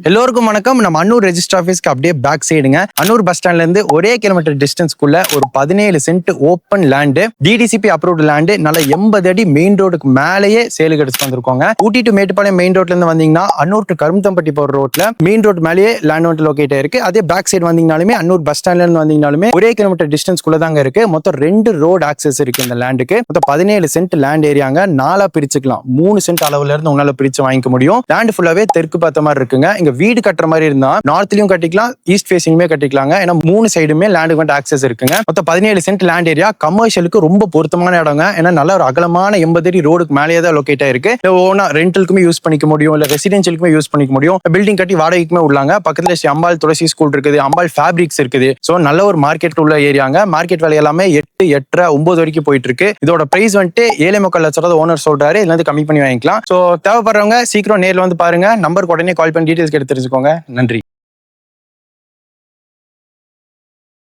எல்லோருக்கும் வணக்கம். நம்ம அன்னூர் ரெஜிஸ்டர் ஆஃபீஸ்க்கு அப்படியே பேக் சைடுங்க அன்னூர் பஸ் ஸ்டாண்ட்ல இருந்து ஒரே கிலோமீட்டர் டிஸ்டன்ஸ்க்குள்ள ஒரு பதினேழு cent open land DTCP approved land நல்ல எண்பது அடி மெயின் ரோடுக்கு மேலேயே சேலுக்கு எடுத்து வந்திருக்கோங்க. ஊட்டி டு மேட்டுப்பாளையம் மெயின் ரோட்ல இருந்து வந்தீங்கன்னா அன்னூர் டு கரும்பத்தம்பட்டி போற ரோட்ல மெயின் ரோட் மேலேயே லேண்ட் வந்து லொக்கேட் இருக்கு அதே பேக் சைடு வந்தீங்கனாலுமே அன்னூர் பஸ் ஸ்டாண்ட்ல இருந்து வந்தீங்கனாலுமே ஒரே கிலோமீட்டர் டிஸ்டன்ஸ்க்குள்ள தாங்க இருக்கு. மொத்தம் ரெண்டு ரோடு ஆக்சஸ் இருக்கு இந்த லேண்டுக்கு மொத்தம் பதினேழு சென்ட் லேண்ட் ஏரியாங்க நாலா பிரிச்சுக்கலாம். மூணு சென்ட் அளவுல இருந்து உங்களால பிரிச்சு வாங்கிக்க முடியும். லேண்ட் ஃபுல்லாவே தெற்கு பார்த்த மாதிரி இருக்குங்க. இங்க வீடு கட்டுற மாதிரி இருந்தா நார்த்லயும் கட்டிக்கலாம் ஈஸ்ட் ஃபேசிங்குமே கட்டிக்கலாங்க. ஏன்னா மூணு சைடுமே லேண்டுக்கு வந்து ஆக்சஸ் இருக்குங்க. மொத்தம் பதினேழு சென்ட் லேண்ட் ஏரியா கமர்ஷியலுக்கு ரொம்ப பொருத்தமான இடங்க. ஏன்னா நல்ல ஒரு அகலமான எண்பது அடி ரோடுக்கு மேலேயே தான் லொக்கேட் ஆயிருக்கு. ஓனா ரெண்டலுக்குமே யூஸ் பண்ணிக்க முடியும். இல்ல ரெசிடென்ஷியலுக்குமே யூஸ் பண்ணிக்க முடியும். பில்டிங் கட்டி வாடகைக்குமே உள்ளாங்க. பக்கத்துல ஸ்ரீ அம்பாள் துளசி ஸ்கூல் இருக்குது. அம்பாள் ஃபேப்ரிக்ஸ் இருக்குது. சோ நல்ல ஒரு மார்க்கெட் உள்ள ஏரியாங்க. மார்க்கெட் விலை எல்லாமே எட்டு எட்டரை ஒன்பது வரைக்கும் போயிட்டு இருக்கு இதோட பிரைஸ் வந்துட்டு ஏழை மக்கள் லட்சம் ஓனர் சொல்றாரு. இதுல இருந்து கம்மி பண்ணி வாங்கிக்கலாம். சோ தேவைப்படுறவங்க சீக்கிரம் நேர்ல வந்து பாருங்க. நம்பருக்கு உடனே கால் பண்ணி டீடைல்ஸ் எடுத்து தெரிஞ்சுக்கோங்க நன்றி.